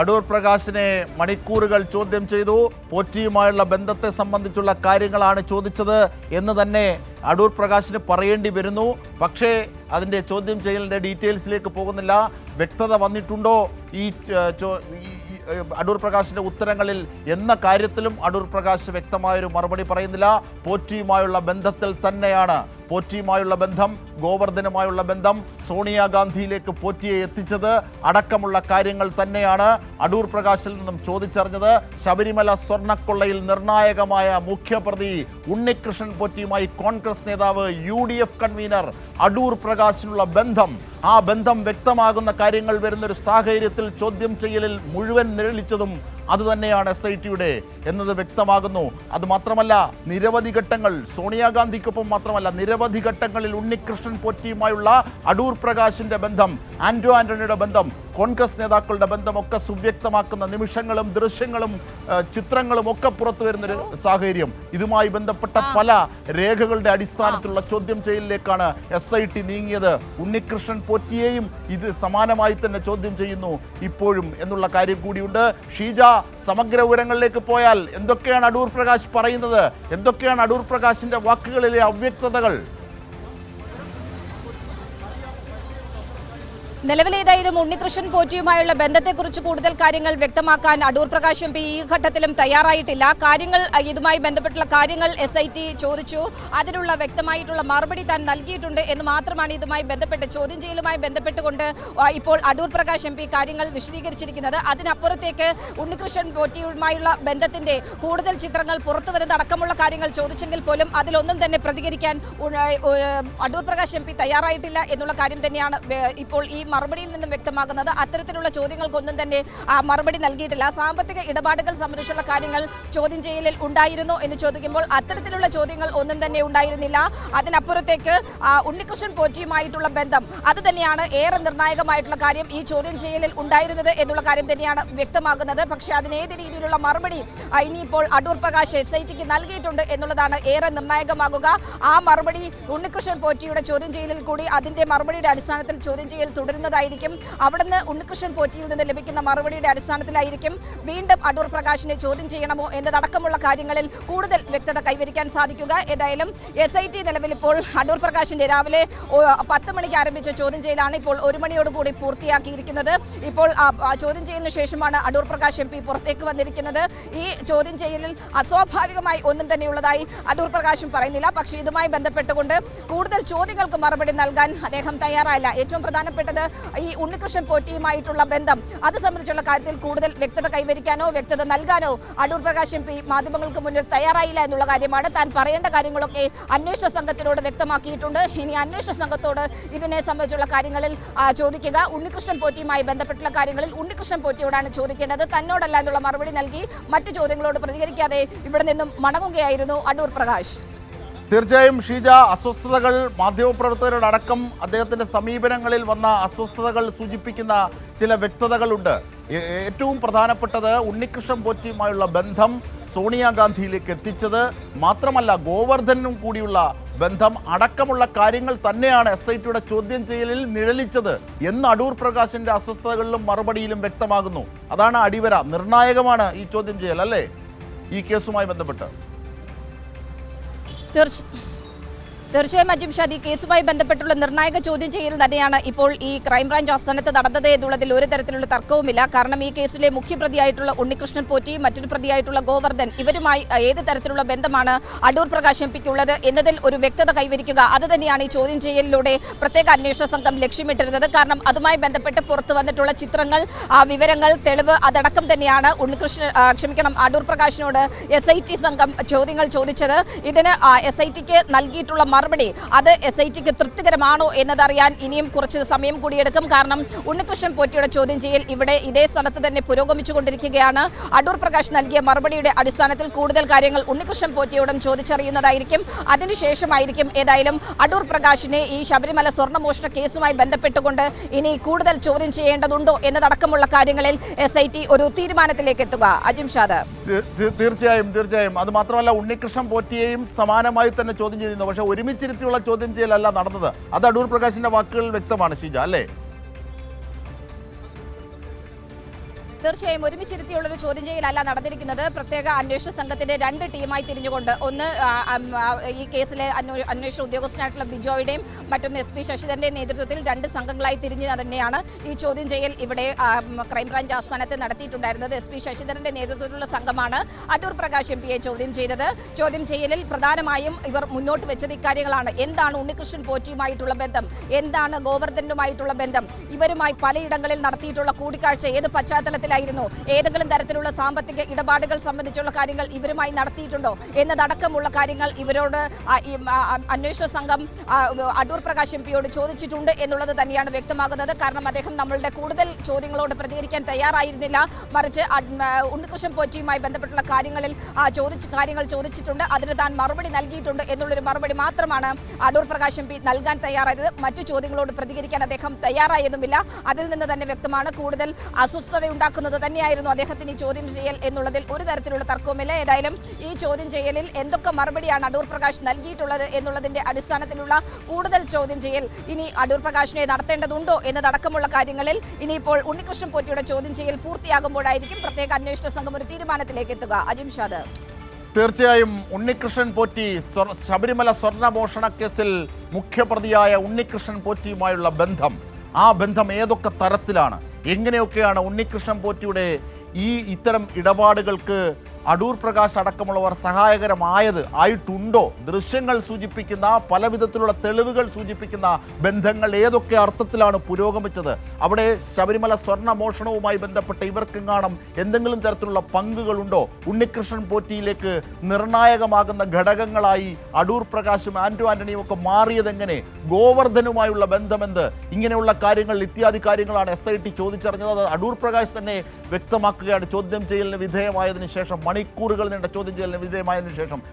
അടൂർ പ്രകാശിനെ മണിക്കൂറുകൾ ചോദ്യം ചെയ്തു. പോറ്റിയുമായുള്ള ബന്ധത്തെ സംബന്ധിച്ചുള്ള കാര്യങ്ങളാണ് ചോദിച്ചത് എന്ന് തന്നെ അടൂർ പ്രകാശിന് പറയേണ്ടി വരുന്നു. പക്ഷേ അതിന്റെ ചോദ്യം ചെയ്യലിന്റെ ഡീറ്റെയിൽസിലേക്ക് പോകുന്നില്ല. വ്യക്തത വന്നിട്ടുണ്ടോ? ഈ അടൂർ പ്രകാശിന്റെ ഉത്തരങ്ങളിൽ എന്ന കാര്യത്തിലും അടൂർ പ്രകാശ് വ്യക്തമായൊരു മറുപടി പറയുന്നില്ല. പോറ്റിയുമായുള്ള ബന്ധത്തിൽ തന്നെയാണ് പോറ്റിയുമായുള്ള ബന്ധം ഗോവർദ്ധനുമായുള്ള ബന്ധം സോണിയാഗാന്ധിയിലേക്ക് പോറ്റിയെ എത്തിച്ചത് അടക്കമുള്ള കാര്യങ്ങൾ തന്നെയാണ് അടൂർ പ്രകാശിൽ നിന്നും ചോദിച്ചറിഞ്ഞത്. ശബരിമല സ്വർണക്കൊള്ളയിൽ നിർണായകമായ മുഖ്യപ്രതി ഉണ്ണികൃഷ്ണൻ പോറ്റിയുമായി കോൺഗ്രസ് നേതാവ് യു കൺവീനർ അടൂർ പ്രകാശിനുള്ള ബന്ധം ആ ബന്ധം വ്യക്തമാകുന്ന കാര്യങ്ങൾ വരുന്നൊരു സാഹചര്യത്തിൽ ചോദ്യം ചെയ്യലിൽ മുഴുവൻ നിഴലിച്ചതും അതുതന്നെയാണ് എസ് ഐ ടിയുടെ എന്നത് വ്യക്തമാകുന്നു. അത് മാത്രമല്ല നിരവധി ഘട്ടങ്ങൾ സോണിയാഗാന്ധിക്കൊപ്പം മാത്രമല്ല നിരവധി ഘട്ടങ്ങളിൽ ഉണ്ണികൃഷ്ണൻ പോറ്റിയുമായുള്ള അടൂർ പ്രകാശിന്റെ ബന്ധം ആന്റോ ആന്റണിയുടെ ബന്ധം കോൺഗ്രസ് നേതാക്കളുടെ ബന്ധമൊക്കെ സുവ്യക്തമാക്കുന്ന നിമിഷങ്ങളും ദൃശ്യങ്ങളും ചിത്രങ്ങളും ഒക്കെ പുറത്തു വരുന്നൊരു സാഹചര്യം. ഇതുമായി ബന്ധപ്പെട്ട പല രേഖകളുടെ അടിസ്ഥാനത്തിലുള്ള ചോദ്യം ചെയ്യലിലേക്കാണ് എസ് ഐ ടി നീങ്ങിയത്. ഉണ്ണികൃഷ്ണൻ പോറ്റിയെയും ഇത് സമാനമായി തന്നെ ചോദ്യം ചെയ്യുന്നു ഇപ്പോഴും എന്നുള്ള കാര്യം കൂടിയുണ്ട്. ഷീജ സമഗ്ര വിവരങ്ങളിലേക്ക് പോയാൽ എന്തൊക്കെയാണ് അടൂർ പ്രകാശ് പറയുന്നത്? എന്തൊക്കെയാണ് അടൂർ പ്രകാശിന്റെ വാക്കുകളിലെ അവ്യക്തതകൾ? നിലവിലേതായതും ഉണ്ണികൃഷ്ണൻ പോറ്റിയുമായുള്ള ബന്ധത്തെക്കുറിച്ച് കൂടുതൽ കാര്യങ്ങൾ വ്യക്തമാക്കാൻ അടൂർ പ്രകാശ് എം പി ഈ ഘട്ടത്തിലും തയ്യാറായിട്ടില്ല. കാര്യങ്ങൾ ഇതുമായി ബന്ധപ്പെട്ടുള്ള കാര്യങ്ങൾ എസ് ഐ ടി ചോദിച്ചു. അതിനുള്ള വ്യക്തമായിട്ടുള്ള മറുപടി താൻ നൽകിയിട്ടുണ്ട് എന്ന് മാത്രമാണ് ഇതുമായി ബന്ധപ്പെട്ട് ചോദ്യം ചെയ്യലുമായി ബന്ധപ്പെട്ടുകൊണ്ട് ഇപ്പോൾ അടൂർ പ്രകാശ് എം പി കാര്യങ്ങൾ വിശദീകരിച്ചിരിക്കുന്നത്. അതിനപ്പുറത്തേക്ക് ഉണ്ണികൃഷ്ണൻ പോറ്റിയുമായുള്ള ബന്ധത്തിന്റെ കൂടുതൽ ചിത്രങ്ങൾ പുറത്തു വരുന്നത് അടക്കമുള്ള കാര്യങ്ങൾ ചോദിച്ചെങ്കിൽ പോലും അതിലൊന്നും തന്നെ പ്രതികരിക്കാൻ അടൂർ പ്രകാശ് എം പി തയ്യാറായിട്ടില്ല എന്നുള്ള കാര്യം തന്നെയാണ് ഇപ്പോൾ ഈ മറുപടിയിൽ നിന്നും വ്യക്തമാകുന്നത് അത്തരത്തിലുള്ള ചോദ്യങ്ങൾക്കൊന്നും തന്നെ മറുപടി നൽകിയിട്ടില്ല. സാമ്പത്തിക ഇടപാടുകൾ സംബന്ധിച്ചുള്ള കാര്യങ്ങൾ ചോദ്യം ചെയ്യലിൽ ഉണ്ടായിരുന്നോ എന്ന് ചോദിക്കുമ്പോൾ അത്തരത്തിലുള്ള ചോദ്യങ്ങൾ ഒന്നും തന്നെ ഉണ്ടായിരുന്നില്ല. അതിനപ്പുറത്തേക്ക് ഉണ്ണികൃഷ്ണൻ പോറ്റിയുമായിട്ടുള്ള ബന്ധം അത് തന്നെയാണ് ഏറെ നിർണായകമായിട്ടുള്ള കാര്യം ഈ ചോദ്യം ചെയ്യലിൽ ഉണ്ടായിരുന്നത് എന്നുള്ള കാര്യം തന്നെയാണ് വ്യക്തമാകുന്നത്. പക്ഷേ അതിനേത് രീതിയിലുള്ള മറുപടി ഇനിയിപ്പോൾ അടൂർ പ്രകാശ് എസ് ഐ ടിക്ക് നൽകിയിട്ടുണ്ട് എന്നുള്ളതാണ് ഏറെ നിർണായകമാകുക. ആ മറുപടി ഉണ്ണികൃഷ്ണൻ പോറ്റിയുടെ ചോദ്യം ചെയ്യലിൽ കൂടി അതിന്റെ മറുപടിയുടെ അടിസ്ഥാനത്തിൽ ചോദ്യം ചെയ്യൽ തുടരുന്നതായിരിക്കും അവിടുന്ന് ഉണ്ണികൃഷ്ണൻ പോറ്റിയിൽ നിന്ന് ലഭിക്കുന്ന മറുപടിയുടെ അടിസ്ഥാനത്തിലായിരിക്കും വീണ്ടും അടൂർ പ്രകാശിനെ ചോദ്യം ചെയ്യണമോ എന്നതടക്കമുള്ള കാര്യങ്ങളിൽ കൂടുതൽ വ്യക്തത കൈവരിക്കാൻ സാധിക്കുക. ഏതായാലും എസ് ഐ ടി നിലവിൽ ഇപ്പോൾ അടൂർ പ്രകാശിന്റെ രാവിലെ പത്ത് മണിക്ക് ആരംഭിച്ച ചോദ്യം ചെയ്യലാണ് ഇപ്പോൾ ഒരു മണിയോടുകൂടി പൂർത്തിയാക്കിയിരിക്കുന്നത്. ഇപ്പോൾ ചോദ്യം ചെയ്യലിന് ശേഷമാണ് അടൂർ പ്രകാശ് എം പി പുറത്തേക്ക് വന്നിരിക്കുന്നത്. ഈ ചോദ്യം ചെയ്യലിൽ അസ്വാഭാവികമായി ഒന്നും തന്നെയുള്ളതായി അടൂർ പ്രകാശും പറയുന്നില്ല. പക്ഷേ ഇതുമായി ബന്ധപ്പെട്ടുകൊണ്ട് കൂടുതൽ ചോദ്യങ്ങൾക്ക് മറുപടി നൽകാൻ അദ്ദേഹം തയ്യാറായില്ല. ഏറ്റവും പ്രധാനപ്പെട്ടത് ഈ ഉണ്ണികൃഷ്ണൻ പോറ്റിയുമായിട്ടുള്ള ബന്ധം. അത് സംബന്ധിച്ചുള്ള കാര്യത്തിൽ കൂടുതൽ വ്യക്തത കൈവരിക്കാനോ വ്യക്തത നൽകാനോ അടൂർ പ്രകാശ് എം പി മാധ്യമങ്ങൾക്ക് മുന്നിൽ തയ്യാറായില്ല എന്നുള്ള കാര്യമാണ് താൻ പറയേണ്ട കാര്യങ്ങളൊക്കെ അന്വേഷണ സംഘത്തിനോട് വ്യക്തമാക്കിയിട്ടുണ്ട്. ഇനി അന്വേഷണ സംഘത്തോട് ഇതിനെ സംബന്ധിച്ചുള്ള കാര്യങ്ങളിൽ ചോദിക്കുക. ഉണ്ണികൃഷ്ണൻ പോറ്റിയുമായി ബന്ധപ്പെട്ടുള്ള കാര്യങ്ങളിൽ ഉണ്ണികൃഷ്ണൻ പോറ്റിയോടാണ് ചോദിക്കേണ്ടത്. തന്നോടല്ല എന്നുള്ള മറുപടി നൽകി മറ്റു ചോദ്യങ്ങളോട് പ്രതികരിക്കാതെ ഇവിടെ നിന്നും മടങ്ങുകയായിരുന്നു അടൂർ പ്രകാശ്. തീർച്ചയായും ഷീജ അസ്വസ്ഥതകൾ മാധ്യമപ്രവർത്തകരുടെ അടക്കം അദ്ദേഹത്തിന്റെ സമീപനങ്ങളിൽ വന്ന അസ്വസ്ഥതകൾ സൂചിപ്പിക്കുന്ന ചില വ്യക്തതകളുണ്ട്. ഏറ്റവും പ്രധാനപ്പെട്ടത് ഉണ്ണികൃഷ്ണൻ പോറ്റിയുമായുള്ള ബന്ധം സോണിയാഗാന്ധിയിലേക്ക് എത്തിച്ചത് മാത്രമല്ല ഗോവർദ്ധനും കൂടിയുള്ള ബന്ധം അടക്കമുള്ള കാര്യങ്ങൾ തന്നെയാണ് എസ് ഐ ടിയുടെ ചോദ്യം ചെയ്യലിൽ നിഴലിച്ചത് എന്ന് അടൂർ പ്രകാശിന്റെ അസ്വസ്ഥതകളിലും മറുപടിയിലും വ്യക്തമാകുന്നു. അതാണ് അടിവര നിർണായകമാണ് ഈ ചോദ്യം ചെയ്യൽ അല്ലേ? ഈ കേസുമായി ബന്ധപ്പെട്ട്. ter തീർച്ചയായും അജിം ഷാദി കേസുമായി ബന്ധപ്പെട്ടുള്ള നിർണായക ചോദ്യം ചെയ്യൽ തന്നെയാണ് ഇപ്പോൾ ഈ ക്രൈംബ്രാഞ്ച് ആസ്ഥാനത്ത് നടന്നത് എന്നുള്ളതിൽ ഒരു തരത്തിലുള്ള തർക്കവുമില്ല. കാരണം ഈ കേസിലെ മുഖ്യപ്രതിയായിട്ടുള്ള ഉണ്ണികൃഷ്ണൻ പോറ്റി മറ്റൊരു പ്രതിയായിട്ടുള്ള ഗോവർദ്ധൻ ഇവരുമായി ഏത് തരത്തിലുള്ള ബന്ധമാണ് അടൂർ പ്രകാശ് എം പിക്കുള്ളത് എന്നതിൽ ഒരു വ്യക്തത കൈവരിക്കുക. അത് തന്നെയാണ് ഈ ചോദ്യം ചെയ്യലിലൂടെ പ്രത്യേക അന്വേഷണ സംഘം ലക്ഷ്യമിട്ടിരുന്നത്. കാരണം അതുമായി ബന്ധപ്പെട്ട് പുറത്തു വന്നിട്ടുള്ള ചിത്രങ്ങൾ ആ വിവരങ്ങൾ തെളിവ് അതടക്കം തന്നെയാണ് ഉണ്ണികൃഷ്ണൻ ക്ഷമിക്കണം അടൂർ പ്രകാശിനോട് എസ് സംഘം ചോദ്യങ്ങൾ ചോദിച്ചത്. ഇതിന് എസ് ഐ ടിക്ക് നൽകിയിട്ടുള്ള മറുപടി. അത് എസ് ഐ ടിക്ക് തൃപ്തികരമാണോ എന്നതറിയാൻ ഇനിയും കുറച്ച് സമയം കൂടിയെടുക്കും. കാരണം ഉണ്ണികൃഷ്ണൻ പോറ്റിയുടെ ചോദ്യം ചെയ്യൽ ഇവിടെ ഇതേ സ്ഥലത്ത് തന്നെ പുരോഗമിച്ചുകൊണ്ടിരിക്കുകയാണ്. അടൂർ പ്രകാശ് നൽകിയ മറുപടിയുടെ അടിസ്ഥാനത്തിൽ കൂടുതൽ കാര്യങ്ങൾ ഉണ്ണികൃഷ്ണൻ പോറ്റിയോടും ചോദിച്ചറിയുന്നതായിരിക്കും. അതിനുശേഷമായിരിക്കും ഏതായാലും അടൂർ പ്രകാശിനെ ഈ ശബരിമല സ്വർണമോഷണ കേസുമായി ബന്ധപ്പെട്ടുകൊണ്ട് ഇനി കൂടുതൽ ചോദ്യം ചെയ്യേണ്ടതുണ്ടോ എന്നതടക്കമുള്ള കാര്യങ്ങളിൽ എസ് ഒരു തീരുമാനത്തിലേക്ക് എത്തുക. അജിം ഷാദ്. തീ- തീ- തീർച്ചയായും തീർച്ചയായും. അത് മാത്രമല്ല ഉണ്ണികൃഷ്ണൻ പോറ്റിയെയും സമാനമായി തന്നെ ചോദ്യം ചെയ്യുന്നു പക്ഷേ ഒരുമിച്ചിരുത്തിയുള്ള ചോദ്യം ചെയ്യലല്ല നടന്നത്. അത് അടൂർ പ്രകാശിന്റെ വാക്കുകൾ വ്യക്തമാണ് ഷീജ അല്ലേ? തീർച്ചയായും ഒരുമിച്ചിരുത്തിയുള്ള ഒരു ചോദ്യം ചെയ്യലല്ല നടന്നിരിക്കുന്നത്. പ്രത്യേക അന്വേഷണ സംഘത്തിന്റെ രണ്ട് ടീമായി തിരിഞ്ഞുകൊണ്ട് ഒന്ന് ഈ കേസിലെ അന്വേഷണ ഉദ്യോഗസ്ഥനായിട്ടുള്ള ബിജോയുടെയും മറ്റൊന്ന് എസ് പി ശശിധരന്റെയും നേതൃത്വത്തിൽ രണ്ട് സംഘങ്ങളായി തിരിഞ്ഞ് തന്നെയാണ് ഈ ചോദ്യം ചെയ്യൽ ഇവിടെ ക്രൈംബ്രാഞ്ച് ആസ്ഥാനത്ത് നടത്തിയിട്ടുണ്ടായിരുന്നത്. എസ് പി ശശിധരന്റെ നേതൃത്വത്തിലുള്ള സംഘമാണ് അടൂർ പ്രകാശ് എം പിയെ ചോദ്യം ചെയ്തത്. ചോദ്യം ചെയ്യലിൽ പ്രധാനമായും ഇവർ മുന്നോട്ട് വെച്ചത് ഇക്കാര്യങ്ങളാണ്. എന്താണ് ഉണ്ണികൃഷ്ണൻ പോറ്റിയുമായിട്ടുള്ള ബന്ധം? എന്താണ് ഗോവർദ്ധനുമായിട്ടുള്ള ബന്ധം? ഇവരുമായി പലയിടങ്ങളിൽ നടത്തിയിട്ടുള്ള കൂടിക്കാഴ്ച ഏത് പശ്ചാത്തലത്തിലായിരുന്നു ഏതെങ്കിലും തരത്തിലുള്ള സാമ്പത്തിക ഇടപാടുകൾ സംബന്ധിച്ചുള്ള കാര്യങ്ങൾ ഇവരുമായി നടത്തിയിട്ടുണ്ടോ എന്നതടക്കമുള്ള കാര്യങ്ങൾ ഇവരോട് അന്വേഷണ സംഘം അടൂർ പ്രകാശ് എം പിയോട് ചോദിച്ചിട്ടുണ്ട് എന്നുള്ളത് തന്നെയാണ് വ്യക്തമാകുന്നത്. കാരണം അദ്ദേഹം നമ്മളുടെ കൂടുതൽ ചോദ്യങ്ങളോട് പ്രതികരിക്കാൻ തയ്യാറായിരുന്നില്ല. മറിച്ച് ഉണ്ണികൃഷ്ണൻ പോറ്റിയുമായി ബന്ധപ്പെട്ടുള്ള കാര്യങ്ങളിൽ ചോദിച്ച് കാര്യങ്ങൾ ചോദിച്ചിട്ടുണ്ട്. അതിന് താൻ മറുപടി നൽകിയിട്ടുണ്ട് എന്നുള്ളൊരു മറുപടി മാത്രമാണ് അടൂർ പ്രകാശ് എം പി നൽകാൻ തയ്യാറായത്. മറ്റു ചോദ്യങ്ങളോട് പ്രതികരിക്കാൻ അദ്ദേഹം തയ്യാറായതുമില്ല. അതിൽ നിന്ന് തന്നെ വ്യക്തമാണ് കൂടുതൽ അസ്വസ്ഥത ഉണ്ടാക്കുന്നത് തന്നെയായിരുന്നു അദ്ദേഹത്തിന് ഈ ചോദ്യം ചെയ്യൽ എന്നുള്ളതിൽ ഒരു തരത്തിലുള്ള തർക്കവുമില്ല. ഏതായാലും ഈ ചോദ്യം ചെയ്യലിൽ എന്തൊക്കെ മറുപടിയാണ് അടൂർ പ്രകാശ് നൽകിയിട്ടുള്ളത് എന്നുള്ളതിന്റെ അടിസ്ഥാനത്തിലുള്ള കൂടുതൽ ചോദ്യം ചെയ്യൽ ഇനി അടൂർ പ്രകാശിനെ നടത്തേണ്ടതുണ്ടോ എന്നതടക്കമുള്ള കാര്യങ്ങളിൽ ഇനിയിപ്പോൾ ഉണ്ണികൃഷ്ണൻ പോറ്റിയുടെ ചോദ്യം ചെയ്യൽ പൂർത്തിയാകുമ്പോഴായിരിക്കും പ്രത്യേക അന്വേഷണ സംഘം ഒരു തീരുമാനത്തിലേക്ക് എത്തുക. അജിംഷാദ് തീർച്ചയായും ഉണ്ണികൃഷ്ണൻ പോറ്റി ശബരിമല സ്വർണമോഷണ കേസിൽ മുഖ്യപ്രതിയായ ഉണ്ണികൃഷ്ണൻ പോറ്റിയുമായുള്ള ബന്ധം. ആ ബന്ധം ഏതൊക്കെ തരത്തിലാണ്? എങ്ങനെയൊക്കെയാണ് ഉണ്ണികൃഷ്ണൻ പോറ്റിയുടെ ഈ ഇത്തരം ഇടപാടുകൾക്ക് അടൂർ പ്രകാശ് അടക്കമുള്ളവർ സഹായകരമായത് ആയിട്ടുണ്ടോ? ദൃശ്യങ്ങൾ സൂചിപ്പിക്കുന്ന പല വിധത്തിലുള്ള തെളിവുകൾ സൂചിപ്പിക്കുന്ന ബന്ധങ്ങൾ ഏതൊക്കെ അർത്ഥത്തിലാണ് പുരോഗമിച്ചത്? അവിടെ ശബരിമല സ്വർണ മോഷണവുമായി ബന്ധപ്പെട്ട് ഇവർക്കെങ്ങാണം എന്തെങ്കിലും തരത്തിലുള്ള പങ്കുകളുണ്ടോ? ഉണ്ണികൃഷ്ണൻ പോറ്റിയിലേക്ക് നിർണായകമാകുന്ന ഘടകങ്ങളായി അടൂർ പ്രകാശും ആന്റോ ആന്റണിയും ഒക്കെ മാറിയതെങ്ങനെ? ഗോവർദ്ധനുമായുള്ള ബന്ധമെന്ത്? ഇങ്ങനെയുള്ള കാര്യങ്ങൾ ഇത്യാദി കാര്യങ്ങളാണ് എസ് ഐ ടി ചോദിച്ചറിഞ്ഞത്. അത് അടൂർ പ്രകാശ് തന്നെ വ്യക്തമാക്കുകയാണ്. ചോദ്യം ചെയ്യലിന് വിധേയമായതിനു ശേഷം മണിക്കൂറുകൾ നീണ്ട ചോദ്യം ചെയ്യലിന് വിധേയമായതിനു ശേഷം